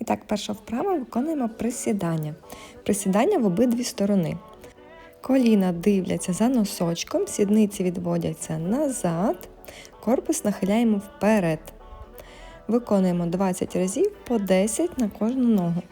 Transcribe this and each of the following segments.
І так, перша вправа виконуємо присідання. Присідання в обидві сторони. Коліна дивляться за носочком, сідниці відводяться назад, корпус нахиляємо вперед. Виконуємо 20 разів по 10 на кожну ногу.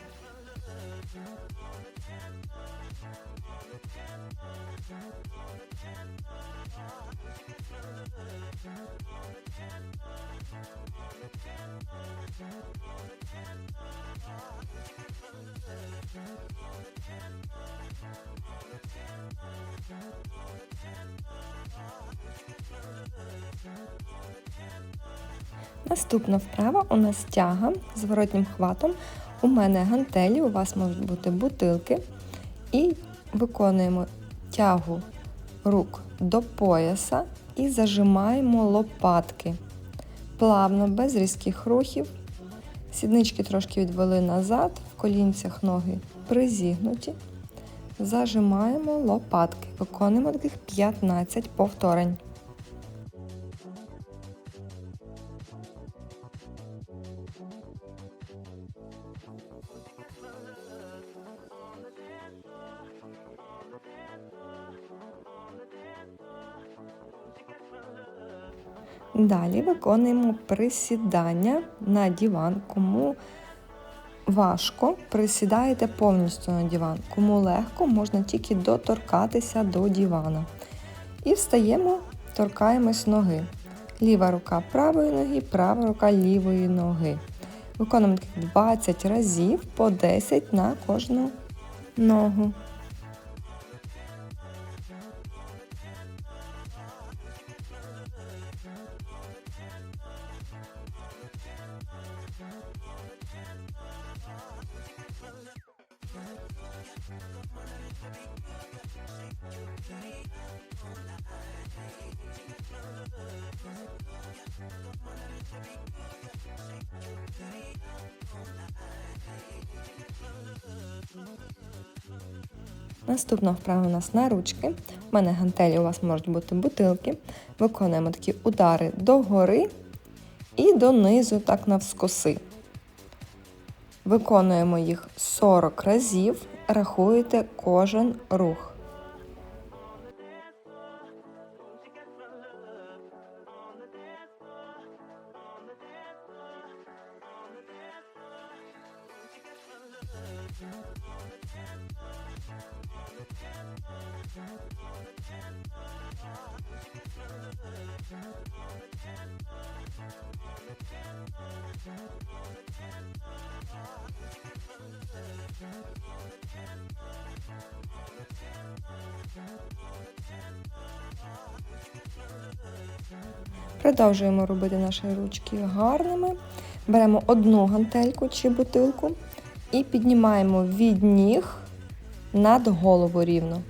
Наступна вправа у нас тяга з зворотнім хватом. У мене гантелі, у вас можуть бути бутилки. І виконуємо тягу рук до пояса і зажимаємо лопатки. Плавно, без різких рухів. Сіднички трошки відвели назад, в колінцях ноги призігнуті. Зажимаємо лопатки. Виконуємо таких 15 повторень. Далі виконуємо присідання на диван. Кому важко, присідаєте повністю на диван. Кому легко, можна тільки доторкатися до дивана. І встаємо, торкаємось ноги. Ліва рука правої ноги, права рука лівої ноги. Виконуємо 20 разів по 10 на кожну ногу. Наступна вправа у нас на ручки. У мене гантелі, у вас можуть бути бутилки. Виконуємо такі удари догори і донизу, так навскоси. Виконуємо їх 40 разів, рахуєте кожен рух. Продовжуємо робити наші ручки гарними. Беремо одну гантельку чи бутилку і піднімаємо від ніг над голову рівно.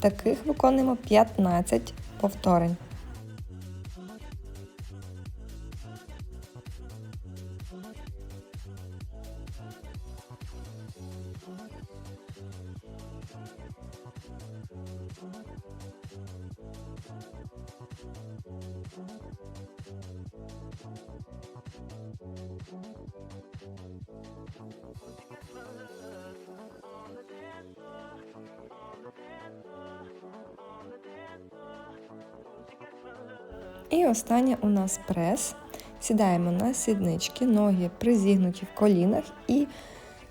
Таких виконуємо 15 повторень. І останнє у нас прес. Сідаємо на сіднички, ноги призігнуті в колінах і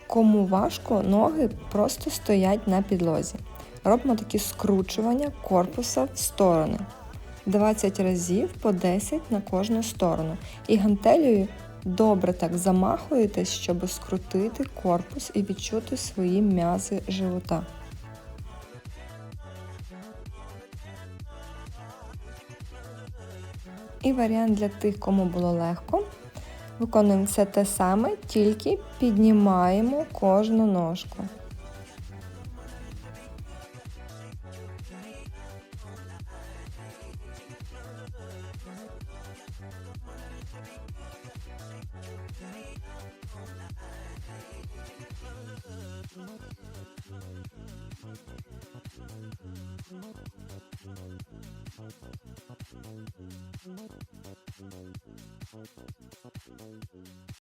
кому важко, ноги просто стоять на підлозі. Робимо такі скручування корпуса в сторони. 20 разів по 10 на кожну сторону. І гантелею добре так замахуєтесь, щоб скрутити корпус і відчути свої м'язи живота. І варіант для тих, кому було легко. Виконуємо все те саме, тільки піднімаємо кожну ножку.